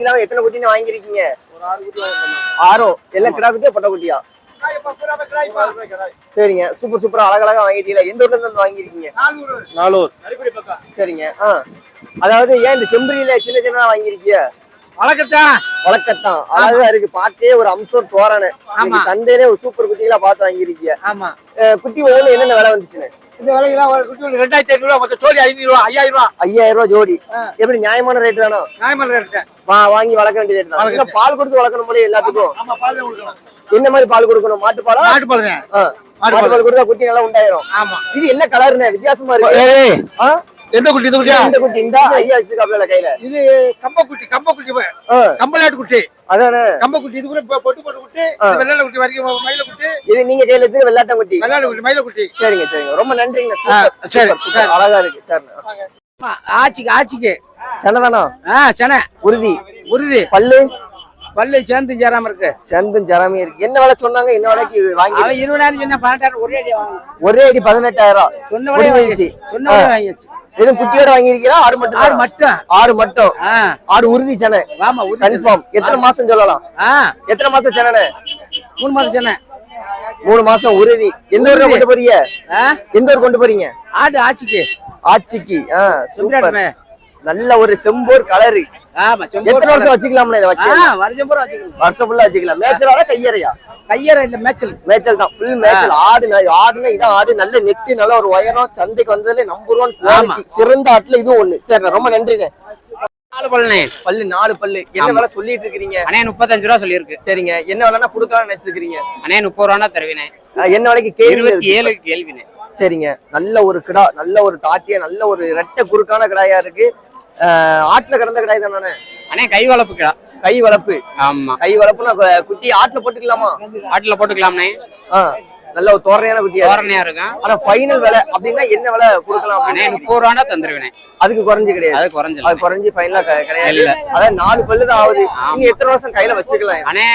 இல்லாம எத்தனை குட்டின்னு வாங்கியிருக்கீங்க? ஆறோ எல்லாம் கிடா குட்டியா பொட்டை குட்டியா? சரிங்க. சூப்பர் சூப்பரா அழகழகா வாங்கிட்டீங்களா எந்த ஊர்ல இருந்து வந்து வாங்கியிருக்கீங்க? நாலூர் சரிங்க. ஆ. அதாவது ஏன் இந்த செம்பரியில சின்ன சின்னதா வாங்கியிருக்கீங்க வழக்கத்தான் வழக்கத்தான் அழகா இருக்கு. ஒரு அம்சம் தோரணை. சந்தையிலே ஒரு சூப்பர் குட்டிகளா பார்த்து வாங்கியிருக்கீங்க ஆமா. குட்டி ஒவ்வொன்று என்னென்ன விலை வந்துச்சுன்னு? இந்த விலைக்கெல்லாம் ஒரு குட்டி ஒரு ரெண்டாயிரத்தி ரூபா மொத்தம் ஜோடி ஐநூறு ரூபா ஐயாயிரம் ரூபா. ஐயாயிரம் ரூபாய் ஜோடி. எப்படி நியாயமான ரேட் தானோ? நியாயமான ரேட்டு. வா வாங்கி வளர்க்க வேண்டியது தான். பால் கொடுத்து வளர்க்கணும் போல எல்லாத்துக்கும். ஆமா பால் தான் கொடுக்கலாம் என்ன மாதிரி பால் கொடுக்கணும்? மாட்டு பாலா? நாட்டு பால் தான். மாட்டு பால் கொடுத்தா குட்டி நல்லா உண்டாயிரும். ஆமா. இது என்ன கலர்னு வித்தியாசமா இருக்கு? எந்த குட்டி இந்த குட்டியா இந்த குட்டி? இந்த ஐயா வச்சிருக்காப்ல கையில. இது கம்ப குட்டி கம்ப குட்டி கம்பளாட்டு குட்டி. அதானே? கம்ப குட்டி இது கூட பொட்டு பொட்டு குட்டி வெள்ளாட குட்டி வரைக்கும் மயில குட்டி. இது நீங்க கையில எடுத்து வெள்ளாட்டம் குட்டி. வெள்ளாட குட்டி மயில குட்டி. சரிங்க சரிங்க. ரொம்ப நன்றிங்க. சரி, சூப்பர். அழகா இருக்கு. சரிண்ணா ஆச்சிக்கு ஆச்சிக்கு. சென்னதானா ஆ சென. உறுதி உருது. பல்லு? பல்லு சேர்ந்து சேராம இருக்கு. செந்தும் ஜரமே இருக்கு. என்ன விலை சொன்னாங்க? என்ன விலைக்கு வாங்கி அவன் இருபதாயிரம் சொன்ன பன்னெண்டாயிரம் ஒரே அடி வாங்கி ஒரே அடி பதினெட்டாயிரம். சொன்ன விட முடிஞ்சிச்சு சொன்ன விட வாங்கியாச்சு. எதுவும் குட்டியோட வாங்கியிருக்கீங்களா? ஆடு மட்டும்? ஆறு மட்டும். ஆடு மட்டும். ஆடு உறுதி சென்னை. உருது கன்ஃபார்ம். எத்தனை மாசம் சொல்லலாம்? எத்தனை மாசம் சென்னை மூணு மாதம் சென்ன. மூணு மாசம் உறுதி. எந்த ஊர்ல உறுதி. கொண்டு போறீங்க? எந்த ஊர் கொண்டு போறீங்க? ஆடு ஆச்சிக்கு. ஆச்சிக்கு. ஆ சூப்பர். நல்ல ஒரு செம்போர் கலரு எத்தனை வருஷம் வச்சுக்கலாம்ல இதை ஆ வச்சு வருஷம் பூரா வச்சுக்கணும் வருஷம் ஃபுல்லா வச்சுக்கலாம். மேய்ச்சலால கையறையா? கையற இல்ல மேய்ச்சல். மேய்ச்சல் தான். ஃபுல் மேய்ச்சல். ஆடு ஆடுனா இதான் ஆடு. நல்ல நெத்தி நல்ல ஒரு உயரம். சந்தைக்கு வந்ததுல நம்பர் ஒன் குவாலிட்டி சிறந்த ஆட்டுல இதுவும் ஒண்ணு. சரி ரொம்ப நன்றிங்க. நாலு பல்லுண்ணே. பல்லு நாலு பல்லு. என்ன வேலை சொல்லிட்டு இருக்கிறீங்க? அண்ணே முப்பத்தஞ்சு ரூபா சொல்லியிருக்கு. சரிங்க. என்ன வேலைன்னா கொடுக்கலாம்னு நினைச்சிருக்கீங்க அண்ணே முப்பது ரூபா தருவினே என்ன வேலைக்கு கேள்வி ஏழுக்கு கேள்வினே சரிங்க. நல்ல ஒரு கிடா நல்ல ஒரு தாட்டிய நல்ல ஒரு ரெட்டை குறுக்கான கிடாயா இருக்கு. ஆட்டுல கிடந்த கிடாய் தானே அண்ணே கை வளர்ப்புக்கா கை வளர்ப்பு ஆமா. கை வளர்ப்புனா குட்டி ஆட்டுல போட்டுக்கலாமா? ஆட்டுல போட்டுக்கலாம்ண்ணே. நல்ல ஒரு தோரணையான இருக்கு. தோரணையா இருக்கும். ஆனா ஃபைனல் விலை அப்படின்னா என்ன விலை கொடுக்கலாம்? அப்படின்னு முப்பது ரூபா தந்துருவேனே அதுக்கு குறைஞ்சு கிடையாது. அது குறைஞ்சல அது குறைஞ்சு ஃபைனலா கிடையாது. இல்ல. அதான் நாலு பல்லு தான் ஆகுது. நீங்க எத்தனை வருஷம் கையில வச்சுக்கலாம்? அண்ணே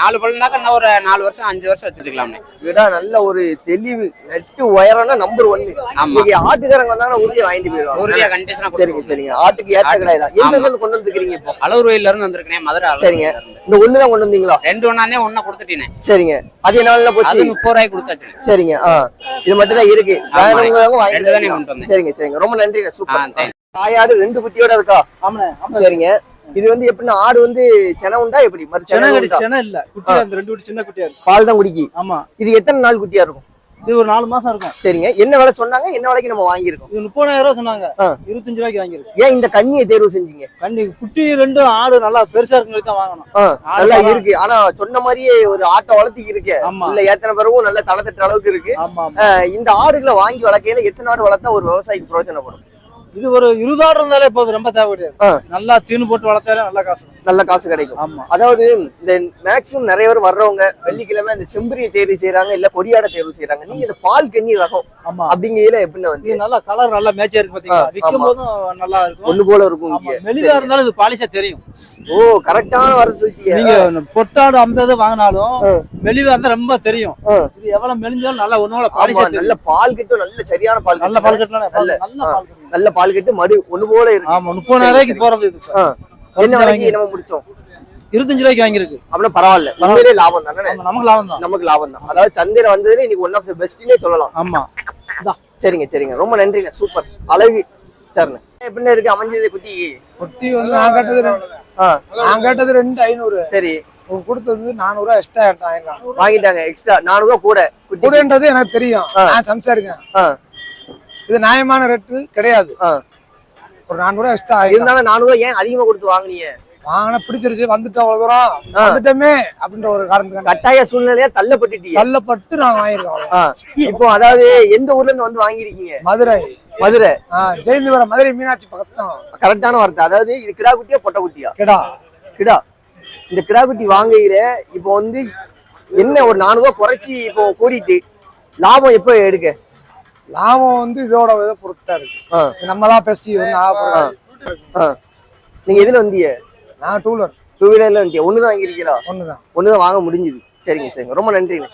நாலு பல்லுனாக்க இன்னும் ஒரு நாலு வருஷம் அஞ்சு வருஷம் வச்சுக்கலாம்ண்ணே. விடா நல்ல ஒரு தெளிவு நெட்டு உயரம்னா நம்பர் ஒன்னு. இன்னைக்கு ஆட்டுக்காரங்க வந்தாங்கன்னா உறுதியை வாங்கிட்டு போயிருவாங்க உறுதியா கண்டிஷனா சரிங்க சரிங்க ஆட்டுக்கு ஏற்ற கிடையாது எங்க இருந்து கொண்டு வந்துருக்கீங்க இப்போ? அளவுருவையில இருந்து வந்திருக்கனே மதுரை சரிங்க. இந்த ஒண்ணுதான் கொண்டு வந்தீங்களா? ரெண்டு ஒண்ணாந்தே ஒண்ணா கொடுத்துட்டேனே. சரிங்க. அது நாள்ல போச்சு? முப்பது ரூபாய்க்கு கொடுத்தாச்சு. சரிங்க இது மட்டும் தான் இருக்கு. வேணுங்கிறவங்க ரெண்டு தானே வாங்கி கொண்டு வந்தேன். சரிங்க சரிங்க. ரொம்ப நன்றிங்க ஆ சூப்பர். தாயாடு ரெண்டு குட்டியோட இருக்கா? ஆமாண்ணே சரிங்க. இது வந்து எப்படின்னா ஆடு வந்து சென உண்டா எப்படி? மறு சென சென உண்டா? சென இல்ல. குட்டியா இந்த ரெண்டு குட்டி சின்ன குட்டியா இருக்கு பால் தான் குடிக்கி. ஆமா. இது எத்தனை நாள் குட்டியா இருக்கும்? இது ஒரு நாலு மாசம் இருக்கும். சரிங்க. என்ன விலை சொன்னாங்க? என்ன விலைக்கு நம்ம வாங்கியிருக்கோம்? இது முப்பதாயிரம் ரூபாய் சொன்னாங்க. இருபத்தஞ்சு ரூபாய்க்கு வாங்கியிருக்கு. ஏன் இந்த கண்ணியை தேர்வு செஞ்சீங்க? கண்டி குட்டி ரெண்டும் ஆடு நல்லா பெருசா இருக்குன்னு தான் வாங்கணும் நல்லா இருக்கு. ஆனா சொன்ன மாதிரியே ஒரு ஆட்டை வளர்த்தி இருக்கு. இல்ல ஏத்தனை பிறகும் நல்ல தளத்தட்டு அளவுக்கு இருக்கு. இந்த ஆடுகளை வாங்கி வளர்க்கையில எத்தனை ஆடு வளர்த்தா ஒரு விவசாயிக்கு பிரயோஜனப்படும்? இது ஒரு இருபது ஆடு இருந்தாலே போதும் ரொம்ப தேவை கிடையாது. நல்லா தீனு போட்டு வளர்த்தாலே நல்லா காசு. நல்ல காசு கிடைக்கும். ஆமா. அதாவது இந்த மேக்சிமம் நிறைய பேர் வர்றவங்க வெள்ளிக்கிழமை இந்த செம்பரியை தேர்வு செய்யறாங்க இல்ல கொடியாட தேர்வு செய்யறாங்க நீங்க இந்த பால் கண்ணி ரகம் ஆமா. அப்படிங்கையில எப்படின்னா வந்து? நல்லா கலர் நல்லா மேட்சா இருக்கு பாத்தீங்களா? விற்கும். போதும் நல்லா இருக்கும். ஒண்ணு போல இருக்கும் மெலிவா இருந்தாலும் இது பாலிஷா தெரியும். ஓ கரெக்டான வர சொல்லிட்டீங்க நீங்க பொட்டாடு ஐம்பது வாங்கினாலும். மெலிவா இருந்தா ரொம்ப தெரியும். இது எவ்வளவு மெலிஞ்சாலும் நல்லா ஒன்னோட பாலிஷா நல்ல பால் கட்டும் நல்ல சரியான பால் நல்ல பால் கட்டலாம். நல்ல. பால் நல்ல பால் கட்டு மடு ஒண்ணு போல இருக்கு. ஆமா முப்பதாயிரம் ரூபாய்க்கு போறது இது. என்ன விலைக்கு நம்ம முடிச்சோம்? இருபத்தஞ்சு ரூபாய்க்கு வாங்கியிருக்கு. அப்படின்னா பரவாயில்ல. உண்மையிலே லாபம் தானே? நமக்கு லாபம் தான். நமக்கு லாபம் தான். அதாவது சந்தையில வந்ததுல இன்னைக்கு ஒன் ஆஃப் த பெஸ்ட்னே சொல்லலாம். ஆமா. சரிங்க சரிங்க. ரொம்ப நன்றிங்க. சூப்பர். அழகு. சரிண்ணே. எப்படின்னு இருக்கு? அமைஞ்சது குட்டி? குட்டி வந்து நான் கேட்டது நான் கேட்டது ரெண்டு ஐநூறு. சரி. உங்க கொடுத்தது நானூறுவா எக்ஸ்ட்ரா வாங்கிட்டாங்க. எக்ஸ்ட்ரா நானூறு கூட. கூடன்றது எனக்கு தெரியும். நான் சம்சாரிக்கேன் இது நியாயமான ரேட்டு கிடையாது. ஒரு நானூறுவா எக்ஸ்ட்ரா இருந்தாலும் நானூறு ஏன் அதிகமா கொடுத்து வாங்குனீங்க? வாங்கின பிடிச்சிருச்சு வந்துட்டோம் அவ்வளவு தூரம். வந்துட்டோமே அப்படின்ற ஒரு காரணத்துக்கு கட்டாய சூழ்நிலையா தள்ளப்பட்டுட்டீங்க. தள்ளப்பட்டு நாங்க வாங்கியிருக்கோம் இப்போ அதாவது எந்த ஊர்ல இருந்து வந்து வாங்கிருக்கீங்க மதுரை. மதுரை. ஜெயந்திபுரம் மதுரை மீனாட்சி பக்கத்தான். கரெக்டான வார்த்தை. அதாவது இது கிடா குட்டியா பொட்டை குட்டியா கிடா. கிடா. இந்த கிடா குட்டி வாங்கையில இப்போ வந்து என்ன ஒரு நானூறு ரூபா குறைச்சி இப்போ கூடிட்டு லாபம் எப்போ எடுக்க? லாபம் வந்து இதோட இதை பொறுத்தா இருக்கு. நம்மளா பேசி நீங்க எதுல வந்தீங்க? நான் டூலர் டூ வீலர்ல வந்தீங்க. ஒண்ணுதான் வாங்கிருக்கீங்களா ஒண்ணுதான். ஒண்ணுதான் வாங்க முடிஞ்சுது. சரிங்க சரிங்க. ரொம்ப நன்றிங்க.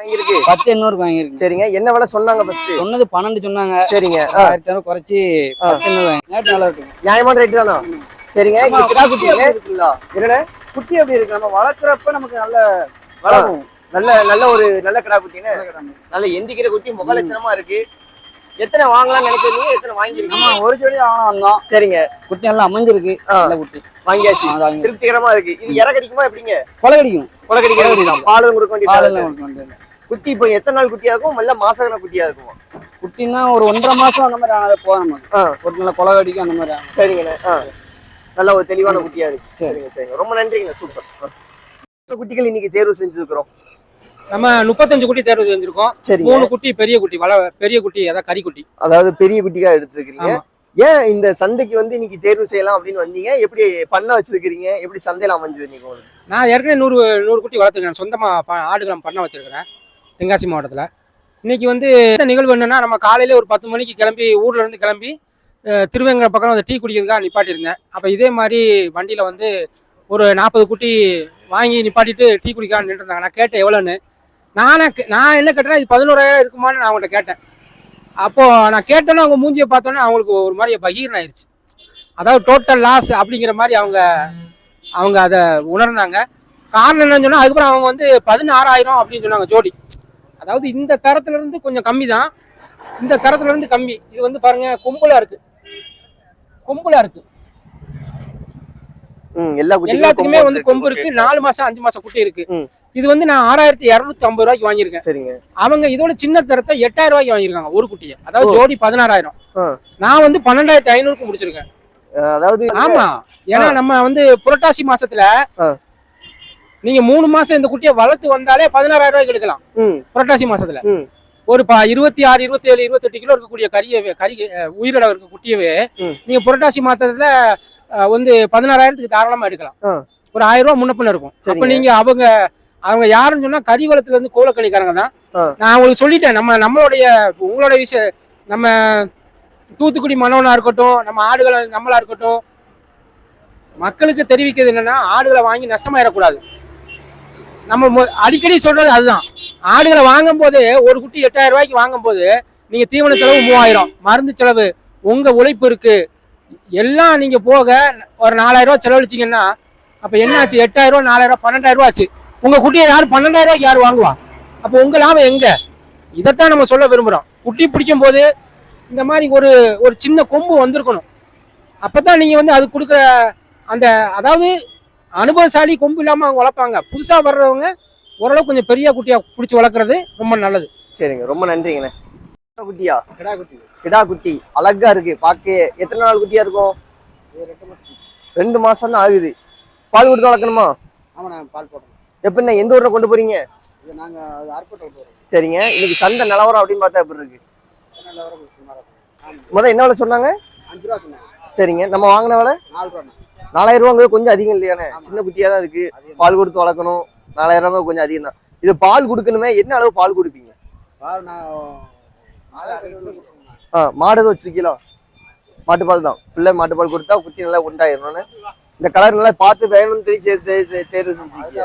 வாங்கியிருக்கு. பத்து எண்ணூறுக்கு வாங்கியிருக்கு. சரிங்க. என்ன விலை சொன்னாங்க ஃபர்ஸ்ட் சொன்னது பன்னெண்டு சொன்னாங்க. சரிங்க. ஆயிரத்தி ஐநூறு குறைச்சி நேற்று நல்லா இருக்கு. நியாயமான ரேட்டு தானா? சரிங்க. கிடா என்னண்ணே குட்டி. எப்படி இருக்கு. நம்ம வளர்க்குறப்ப நமக்கு நல்ல வளரும். நல்ல நல்ல ஒரு நல்ல கிடா குட்டின்னு? நல்ல எந்திக்கிற குட்டி முக லட்சணமா இருக்கு. எத்தனை வாங்கலாம்னு நினைக்கிறீங்க? எத்தனை வாங்கிருக்கீங்க ஒரு ஜோடி வாங்கலாம் வந்தோம். சரிங்க. குட்டி நல்லா அமைஞ்சிருக்கு. நல்ல குட்டி. வாங்கியாச்சு. திருப்திகரமா இருக்கு. இது இற கடிக்குமா எப்படிங்க? கொலை கடிக்கும் கொலை கடிக்கிற பாலும் கொடுக்க வேண்டியது. குட்டி இப்போ எத்தனை நாள் குட்டியா இருக்கும்? இல்ல மாசகன குட்டியா இருக்குமா? குட்டின்னா ஒரு ஒன்றரை மாசம் அந்த மாதிரி ஆனாலே போதும் ஒரு நல்ல கொலை கடிக்கும் அந்த மாதிரி. சரிங்கண்ணே. நல்ல ஒரு தெளிவான குட்டியா இருக்கு. சரி. சரிங்க சரிங்க. ரொம்ப நன்றிங்க சூப்பர். குட்டிகள் இன்னைக்கு தேர்வு செஞ்சிருக்கிறோம். நம்ம முப்பத்தஞ்சு குட்டி தேர்வு செஞ்சிருக்கோம். சரிங்க. மூணு குட்டி பெரிய குட்டி வள பெரிய குட்டி அதாவது கறி குட்டி. அதாவது பெரிய குட்டியா எடுத்துக்கிறீங்க. ஏன் இந்த சந்தைக்கு வந்து இன்னைக்கு தேர்வு செய்யலாம் அப்படின்னு வந்தீங்க? எப்படி பண்ண வச்சிருக்கிறீங்க? எப்படி சந்தையில அமைஞ்சது உங்களுக்கு? நான் ஏற்கனவே நூறு நூறு குட்டி வளர்த்துருக்கேன். சொந்தமாக ஆடுகளம் பண்ண வச்சிருக்கிறேன் தென்காசி மாவட்டத்தில். இன்னைக்கு வந்து இந்த நிகழ்வு என்னன்னா நம்ம காலையில ஒரு பத்து மணிக்கு கிளம்பி ஊர்ல இருந்து கிளம்பி திருவேங்கர பக்கம் அந்த டீ குடிக்கிறதுக்காக நிப்பாட்டியிருந்தேன். அப்போ இதே மாதிரி வண்டியில் வந்து ஒரு நாற்பது குட்டி வாங்கி நிப்பாட்டிட்டு டீ குடிக்காக நின்றுருந்தாங்க நான் கேட்டேன் எவ்வளோன்னு நானே நான் என்ன கேட்டேன்னா இது பதினோராயிரம் இருக்குமான்னு நான் அவங்கள்ட்ட கேட்டேன். அப்போ நான் கேட்டோன்னே அவங்க மூஞ்சியை பார்த்தோன்னே அவங்களுக்கு ஒரு மாதிரி பகீரன் ஆயிடுச்சு அதாவது டோட்டல் லாஸ் அப்படிங்கிற மாதிரி அவங்க அவங்க அதை உணர்ந்தாங்க. காரணம் என்னன்னு சொன்னா அதுக்கப்புறம் அவங்க வந்து பதினாறாயிரம் அப்படின்னு சொன்னாங்க ஜோடி. அதாவது இந்த தரத்துல இருந்து கொஞ்சம் கம்மி தான் இந்த தரத்துல இருந்து கம்மி. இது வந்து பாருங்க கும்பலா இருக்கு. கும்பலா இருக்கு. ம் எல்லா குட்டிகளும் எல்லாத்துக்குமே வந்து கொம்பு இருக்கு. நாலு மாசம் அஞ்சு மாசம் குட்டி இருக்கு. இது வந்து நான் ஆறாயிரத்தி இரநூத்தி ஐம்பது ரூபாய்க்கு வாங்கியிருக்கேன் சரிங்க அவங்க இதோட சின்ன தரத்தை எட்டாயிரம் ரூபாய்க்கு வாங்கியிருக்காங்க ஒரு குட்டியை அதாவது. ஜோடி பதினாறாயிரம். நான் வந்து பன்னெண்டாயிரத்தி ஐநூறுக்கு முடிச்சிருக்கேன் அதாவது ஆமா ஏன்னா நம்ம வந்து புரட்டாசி மாசத்துல. நீங்க மூணு மாசம் இந்த குட்டியை வளர்த்து வந்தாலே பதினாறாயிரம் ரூபாய்க்கு எடுக்கலாம் புரட்டாசி மாசத்துல. ஒரு இருபத்தி ஆறு இருபத்தி ஏழு இருபத்தெட்டு கிலோ இருக்கக்கூடிய கறியவே கறி உயிரிழவு இருக்க குட்டியவே. நீங்க புரட்டாசி மாசத்துல வந்து பதினாறாயிரத்துக்கு தாராளமா எடுக்கலாம். ஒரு ஆயிரம் ரூபாய் முன்ன இருக்கும் அப்ப. நீங்க அவங்க அவங்க யாருன்னு சொன்னா கறி வளத்துல இருந்து கோலக்கணிக்காரங்க தான். நான் உங்களுக்கு சொல்லிட்டேன் நம்ம நம்மளுடைய உங்களோட விஷயம் நம்ம தூத்துக்குடி மனோனா இருக்கட்டும் நம்ம ஆடுகளை நம்மளா இருக்கட்டும் மக்களுக்கு தெரிவிக்கிறது என்னன்னா ஆடுகளை வாங்கி நஷ்டமாயிடக்கூடாது. நம்ம அடிக்கடி சொல்றது அதுதான். ஆடுகளை வாங்கும் போது ஒரு குட்டி எட்டாயிரம் ரூபாய்க்கு வாங்கும் போது நீங்க தீவன செலவு மூவாயிரம் மருந்து செலவு உங்க உழைப்பு இருக்கு. எல்லாம் நீங்க போக ஒரு நாலாயிரம் ரூபாய் செலவழிச்சீங்கன்னா அப்ப என்ன ஆச்சு எட்டாயிரம் ரூபாய் நாலாயிரம் ரூபாய் பன்னெண்டாயிரம் ரூபாய் ஆச்சு. உங்க குட்டியை யார் பன்னெண்டாயிரம் ரூபாய்க்கு யார் வாங்குவா? அப்போ உங்க லாபம் எங்க? இதைத்தான் நம்ம சொல்ல விரும்புறோம். குட்டி பிடிக்கும் போது இந்த மாதிரி ஒரு ஒரு சின்ன கொம்பு வந்திருக்கணும். அப்பதான் நீங்க வந்து அது கொடுக்குற அந்த அதாவது அனுபவசாலி கொம்பு இல்லாம அவங்க வளர்ப்பாங்க. புதுசா வர்றவங்க ஓரளவு கொஞ்சம் பெரிய குட்டியா பிடிச்சி வளர்க்குறது ரொம்ப நல்லது. சரிங்க ரொம்ப நன்றிங்கண்ணே. கிடா குட்டியா? கிடா குட்டி. அழகா இருக்கு. பார்க்க எத்தனை நாள் குட்டியா இருக்கும்? ரெண்டு மாசம். தான் ஆகுது. பால் கொடுத்து வளர்க்கணுமா? ஆமா நான் பால் போடுறோம். எப்படிண்ணே எந்த ஊர்ல கொண்டு போறீங்க? சரிங்க. இன்னைக்கு சந்தை நிலவரம் அப்படின்னு பார்த்தா எப்படி இருக்கு? நல்ல வர சுமாரா ஆமா முத என்ன விலை சொன்னாங்க? சரிங்க. நம்ம வாங்கின விலை? நாலாயிரம் ரூபாங்கிறது கொஞ்சம் அதிகம் இல்லையானே சின்ன குட்டியா தான் இருக்கு. பால் கொடுத்து வளர்க்கணும். நாலாயிரம் ரூபாய் கொஞ்சம் அதிகம் தான். இது பால் கொடுக்கணுமே? என்ன அளவு பால் கொடுப்பீங்க. ஆ மாடு எதுவும் வச்சிருக்கீங்களா? மாட்டுப்பால் தான். ஃபுல்லாக மாட்டுப்பால் கொடுத்தா குட்டி நல்லா உண்டாயிரணும்னு இந்த கலர் நல்லா பார்த்து வேணும்னு தெரிஞ்சு தேர்வு செஞ்சுருக்கீங்க.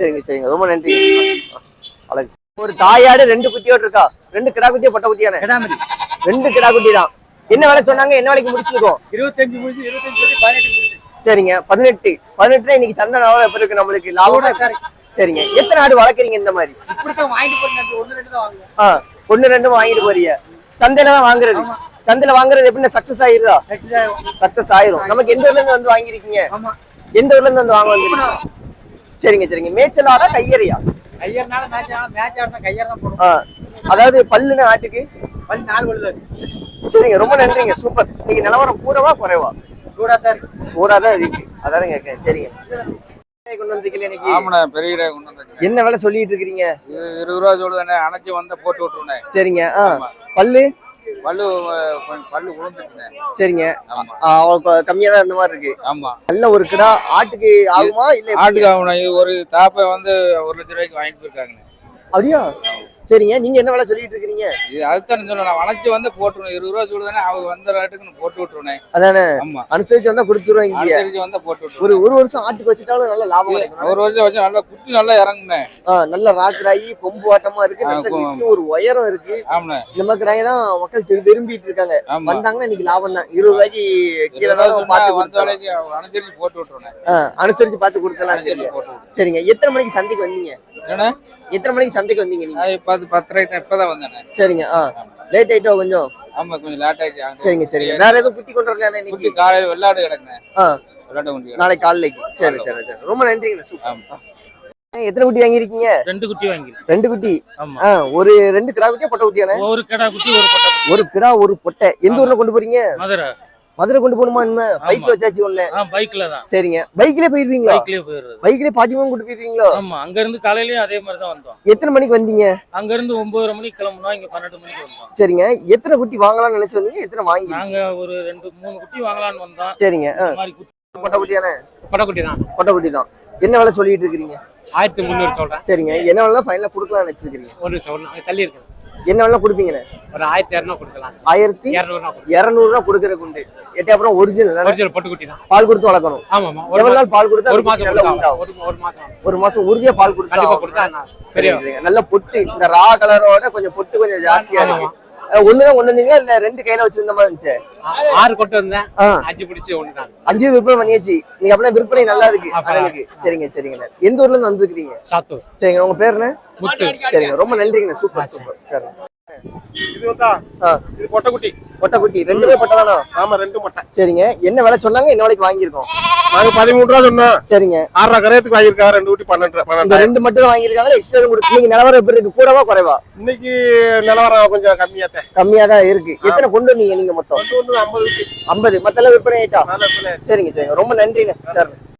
சரிங்க சரிங்க. ரொம்ப நன்றி. அழகு ஒரு தாயாடு ரெண்டு குட்டியோட இருக்கா? ரெண்டு கிடா குட்டியா பொட்டை குட்டியானே? ரெண்டு கிடா குட்டி தான் என்ன வேலை சொன்னாங்க? என்ன வேலைக்கு முடிச்சிருக்கோம்? இருபத்தஞ்சு முடிஞ்சு இருபத்தஞ்சு பதினெட்டு சரிங்க. பதினெட்டு. பதினெட்டுல இன்னைக்கு சந்தை நிலவரம் எப்படி இருக்கு நம்மளுக்கு? லாபம் சரிங்க. எத்தனை ஆடு வளர்க்குறீங்க இந்த மாதிரி? இப்படித்தான் வாங்கிட்டு போறேன் ஒன்று ரெண்டு தான் வாங்குவேன் ஒண்ணு ரெண்டும் வாங்கிட்டு போறீங்க. சந்தையில தான் வாங்குறது. சந்தையில வாங்குறது எப்படின்னா சக்சஸ் ஆயிருதா? சக்சஸ் ஆயிரும். நமக்கு எந்த ஊர்ல இருந்து வந்து வாங்கிருக்கீங்க ஆமா. எந்த ஊர்ல இருந்து வந்து வாங்க வந்திருக்கீங்க? சரிங்க சரிங்க. மேய்ச்சல் ஆடா கையறியா அதாவது பல்லுன்னு ஆட்டுக்கு? பள்ளி நாலு விழுது. சரிங்க ரொம்ப நன்றிங்க. சூப்பர். இன்னைக்கு நிலவரம் கூடவா குறைவா? கூட தான் இருக்கு. அதானே கேட்க சரிங்க. கொண்டு வந்திருக்கீங்க இன்னைக்கு? ஆமாண்ணே பெரிய கொண்டு என்ன வேலை சொல்லிட்டு இருக்கிறீங்க? இது இருபது ரூபா சொல்லுதானே அணைச்சி வந்து போட்டு விட்டுருண்ணே சரிங்க ஆ. பல்லு? பல்லு பல்லு விழுந்துச்சுண்ணே சரிங்க. கம்மியா தான் இந்த மாதிரி இருக்கு. ஆமா. நல்ல ஒரு கிடா ஆட்டுக்கு ஆகுமா இல்ல? ஆட்டுக்கு ஆகணும் ஒரு தாப்பை வந்து ஒரு லட்ச ரூபாய்க்கு வாங்கிட்டு போயிருக்காங்கண்ணே. அப்படியா? சரிங்க. நீங்க என்ன விலை சொல்லிட்டு இருக்கீங்க இது அதுதான் சொல்ல நான் வளைச்சு வந்து போட்டுருவேன். இருபது ரூபா சொல்லுதானே அவங்க வந்த ரேட்டுக்கு போட்டு விட்டுருவேன். அதானே? ஆமா. அனுசரிச்சு வந்தா கொடுத்துருவோம் இங்க அனுசரிச்சு வந்தா போட்டு ஒரு ஒரு வருஷம் ஆட்டுக்கு வச்சுட்டாலும் நல்ல லாபம் ஒரு வருஷம் வச்சு நல்லா குட்டி நல்லா இறங்குனேன் நல்ல ராக்கராயி கொம்பு வாட்டமா இருக்கு. நல்ல ஒரு உயரம் இருக்கு. மாதிரி கடாயை தான் மக்கள் விரு- விரும்பிட்டு இருக்காங்க. ஆமா. வந்தாங்கன்னா இன்னைக்கு லாபம் தான். இருபது ரூபாய்க்கு கீழே பார்த்து அனுசரிச்சு போட்டு விட்டுருவேன். ஆ, அனுசரிச்சு பார்த்து கொடுத்தலாம் சரிங்க. எத்தனை மணிக்கு சந்தைக்கு வந்தீங்க? எத்தனை மணிக்கு சந்தைக்கு வந்தீங்க நீங்க? பத்து பத்தரை இப்பதான் வந்தேனே சரிங்க ஆ. லேட் ஆயிட்டோ கொஞ்சம்? ஆமா கொஞ்சம் லேட் ஆயிடுச்சு அங்க சரிங்க சரிங்க. வேற எதுவும் குட்டி கொண்டு வரலையா இன்னைக்கு? குட்டி காலையில வெள்ளாடு கிடக்குனே ஆ. வெள்ளாடு குட்டி கிடக்கு. நாளைக்கு காலைக்கு. சரி சரி சரி. ரொம்ப நன்றிங்க சூப்பர் ஆமா. எத்தனை குட்டி வாங்கியிருக்கீங்க? ரெண்டு குட்டி வாங்கிருக்கேன் ரெண்டு குட்டி? ஆமா. ஆ ஒரு ரெண்டு கிடா குட்டியா பொட்டை குட்டியானே? ஒரு கடா குட்டி ஒரு குட்டி. ஒரு கிடா ஒரு பொட்டை. எந்த ஊர்ல கொண்டு போறீங்க? மதுரை. மதுரை கொண்டு போகணுமா என்ன? பைக் வச்சாச்சு ஒண்ணு ஆ பைக்ல தான். சரிங்க. பைக்லயே போயிருவீங்களா? பைக்லயே போயிடுறது. பைக்லயே பாட்டிமா கொண்டு போயிருவீங்களோ? ஆமா அங்க இருந்து காலையிலயும் அதே மாதிரி தான் வந்தோம். எத்தனை மணிக்கு வந்தீங்க? அங்க இருந்து ஒன்பதரை மணிக்கு கிளம்புனோம். இங்க பன்னெண்டு மணிக்கு வந்தோம். சரிங்க. எத்தனை குட்டி வாங்கலாம்னு நினைச்சு வந்தீங்க? எத்தனை வாங்கி நாங்க ஒரு ரெண்டு மூணு குட்டி வாங்கலாம்னு வந்தோம். சரிங்க. ஆ, இந்த மாதிரி குட்டி பொட்டை குட்டியானே கொடக்குட்டி தான். பொட்டை குட்டி தான். என்ன வேலை சொல்லிட்டு இருக்கிறீங்க? ஆயிரத்தி முந்நூறு சொல்றேன். சரிங்க. என்ன வேலை ஃபைனலா கொடுக்கலாம்னு நினைச்சிருக்கீங்க ஒரு சொல்லணும் தள்ளி இருக்கு என்ன வேலை கொடுப்பீங்கண்ணே ஒரு ஆயிரத்தி இரநூறு கொடுக்கலாம் ஆயிரத்தி இரநூறுனா இருநூறு ரூபா கொடுக்கற குண்டு எட்டு அப்புறம் ஒரிஜினல் ஒரிஜினல் பொட்டுக்குட்டி தான். பால் கொடுத்து வளர்க்கணும். ஆமா எவ்வளவு நாள் பால் கொடுத்தா ஒரு மாசம் நல்லா உண்டாகும். ஒரு மாசம் ஒரு மாசம் உறுதியா பால் கொடுத்தா. கொடுத்தா. நல்ல பொட்டு இந்த ரா கலரோட கொஞ்சம் பொட்டு கொஞ்சம் ஜாஸ்தியா ஆமா, இருக்கு. அஹ் ஒண்ணுதான் கொண்டு வந்தீங்களா? இல்ல ரெண்டு கையில வச்சிருந்த மாதிரி இருந்துச்சு? ஆறு கொண்டு வந்தேன். அஞ்சு பிடிச்சி ஒன்று தான் அஞ்சு விற்பனை பண்ணியாச்சு. நீங்க அப்படின்னா விற்பனை நல்லா இருக்கு. அண்ணனுக்கு சரிங்க சரிங்க. எந்த ஊர்ல இருந்து வந்துருக்கீங்க சாத்தூர். சரிங்க உங்க பேர் என்ன? முத்து. சரிங்க ரொம்ப நன்றிங்க. Super super. சரி. இது வந்தா ஆ. இது பொட்டைக்குட்டி. பொட்டை குட்டி ரெண்டுமே பொட்டை தானா? ஆமா ரெண்டு மட்டை சரிங்க. என்ன விலை சொன்னாங்க? என்ன விலைக்கு வாங்கியிருக்கோம்? நாங்க பதிமூணு ரூபா சொன்னோம் சரிங்க. ஆறரை கரையத்துக்கு வாங்கியிருக்காங்க ரெண்டு குட்டி பன்னெண்டு ரெண்டு மட்டும் தான் வாங்கியிருக்காங்க எக்ஸ்ட்ரா கொடுத்து நீங்க நிலவரம் எப்படி இருக்கு? கூடவா குறைவா? இன்னைக்கு நிலவரம் கொஞ்சம் கம்மியாத்தேன் கம்மியா தான் இருக்கு. எத்தனை கொண்டு வந்தீங்க நீங்க மொத்தம்? ஐம்பது ஐம்பது. மத்தெல்லாம் விற்பனை ஆயிட்டா. சரிங்க சரிங்க. ரொம்ப நன்றிங்க சரி.